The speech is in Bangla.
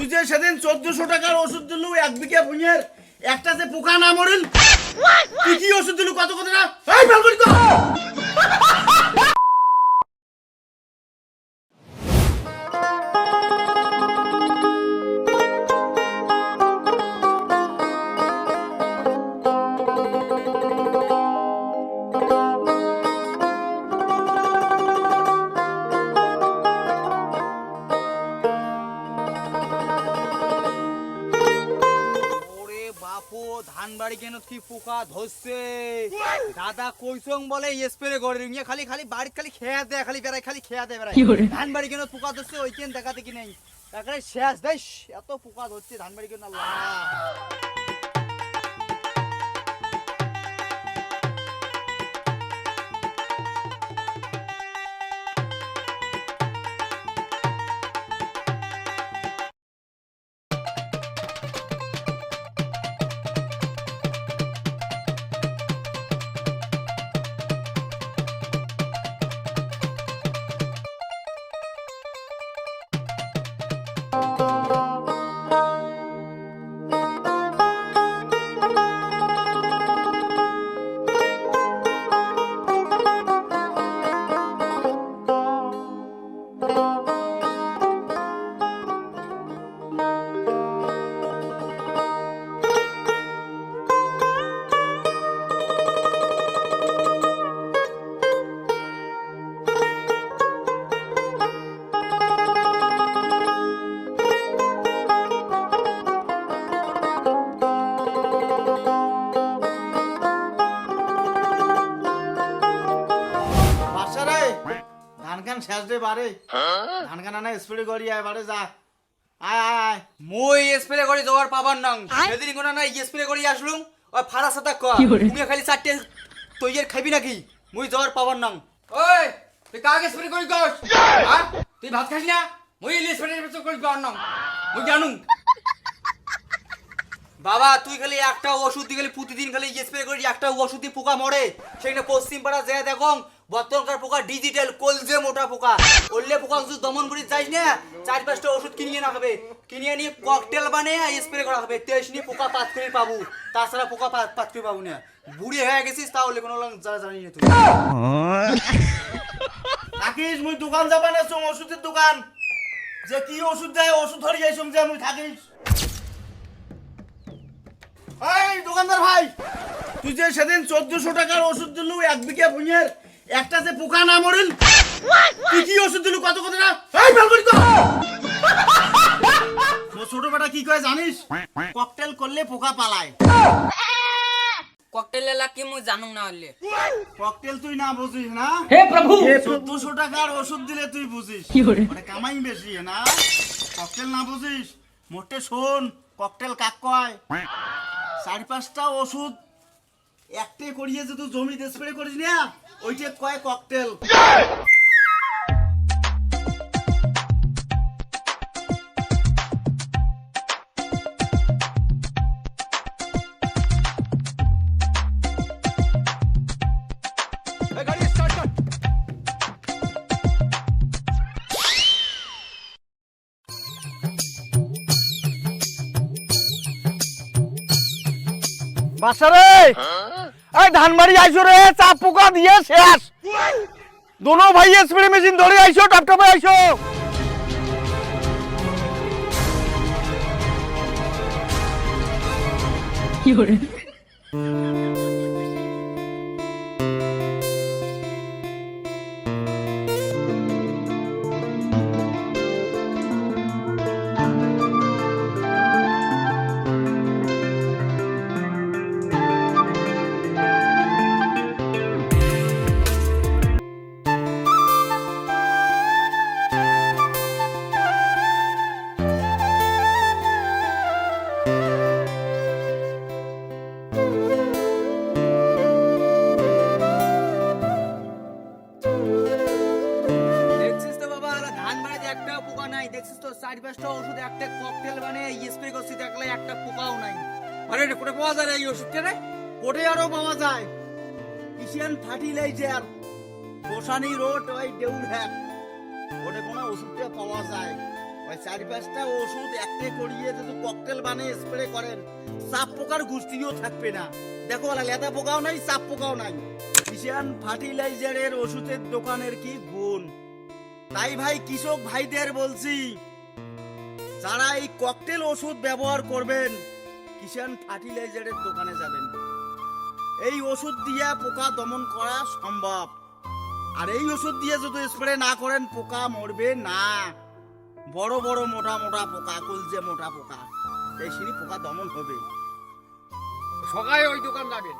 তুই যে সেদিন চোদ্দশো টাকার ওষুধ দিলু এক বিঘা ভুঁইয়ের একটা যে পোকা না মরিল তুই কি ওষুধ দিলু? কত কত না এই বাপু ধান বাড়ি কেন কি পোকা ধরছে? দাদা কইসং বলে স্প্রে করে নিয়ে খালি খালি বাড়ি খালি খেয়া দেয় খালি বেড়ায় খালি খেয়া দেয় বেড়ায়। ধান বাড়ি কেন পোকা ধরছে ওই কেন দেখা দেখি নেই? তারপরে শেষ দেয় এত পোকা ধরছে ধান বাড়ি কেন আল্লাহ বারে। ধান কান আনা স্প্রে করি আয় বারে যা। আয় আয় আয়। মই স্প্রে করে পাবার নাং। সেদিন কোনা না স্প্রে করে আসলুম ওই ফাড়া সাতা কয়া তুমি খালি চারটে তৈয়ার খাবি নাকি? মুই পাবার নাং। ওই তুই কাকে স্প্রে করি হ্যাঁ তুই ভাত খাস না? মুই ইলি স্প্রে করি নাং। মুই জানুম। বাবা তুই খালি একটা ওষুধ দিয়ে খালি প্রতিদিন খালি স্প্রে করি একটা ওষুধ দিয়ে পোকা মরে। সেখানে পশ্চিম পাড়া যায় দেখো বর্তমানকার পোকা ডিজিটাল কলজে মোটা পোকা। ওরলে পোকা যদি দমন করি যাইস না, চার পাঁচটা ওষুধ কিনিয়ে না হবে। কিনিয়ে নিয়ে ককটেল বানিয়ে স্প্রে করা হবে। তেইশ নিয়ে পোকা পাত করে পাবো। তাছাড়া পোকা পাত করে পাবো না। বুড়ি হয়ে গেছিস, তাহলে কোনো যারা জানি না তুই। থাকিস মুই দোকান যাবা না ওষুধের দোকান। যে কি ওষুধ দেয়, ওষুধ ধরে যাইছম যে, মুই থাকিস। এই দোকানদার ভাই, তুই যে সেদিন চোদ্দশো টাকার ওষুধ দিলু, এক বিঘা ভুঁইয়ের একটা যে পোকা না মরিল তুই কি ওষুধ দিলু? কত কত না? এই বেলগুড়ি কর তোর ছোট বেটা কি কয় জানিস? ককটেল করলে পোকা পালায়। ককটেল এলা কি মুই জানুং না হলে ককটেল তুই না বুঝিস না? হে প্রভু! চোদ্দশো টাকার ওষুধ দিলে তুই বুঝিস। ওটা কামাই বেশি না? ককটেল না বুঝিস? মোটে শোন ককটেল কাক কয়? চারি পাঁচটা ওষুধ একটে করিয়ে যদি জমিতে স্প্রে করিস না ওইটা কয় ককটেল গাড়ি স্টার্ট বাসারে এই ধানবাড়ি আইসো রে, চাপ পোকা দিয়ে শেষ। দোনো ভাই স্প্রে মেশিন ধরে আইসো টপটপে আইসো দেখছিস পাঁচটা ওষুধ একটা ককটেল বানিয়ে স্প্রে করছি, দেখলে একটা পোকাও নাই। আরে, এটা কোথায় পাওয়া যায় রে এই ওষুধটা রে? কোটে আরও পাওয়া যায়। এশিয়ান ফার্টিলাইজার গোসানি রোড ওই দেউল হ্যাক ওটা কোনো ওষুধটা পাওয়া যায়। ওই চারি পাঁচটা ওষুধ একটে করিয়ে যদি ককটেল বানিয়ে স্প্রে করেন। সাপ পোকার গুষ্টিও থাকবে না। দেখো লেদা পোকাও নাই, সাপ পোকাও নাই। কিষান ফার্টিলাইজারের ওষুধের দোকানের কি গুণ? তাই ভাই, কৃষক ভাইদের বলছি যারা এই ককটেল ওষুধ ব্যবহার করবেন কিষান ফার্টিলাইজারের দোকানে যাবেন। এই ওষুধ দিয়ে পোকা দমন করা সম্ভব। আর এই ওষুধ দিয়ে যদি স্প্রে না করেন, পোকা মরবে না। বড় বড়, মোটা মোটা পোকা কলজে মোটা পোকা, এই সিঁড়ি পোকা দমন হবে। সকালে ওই দোকান যাবেন।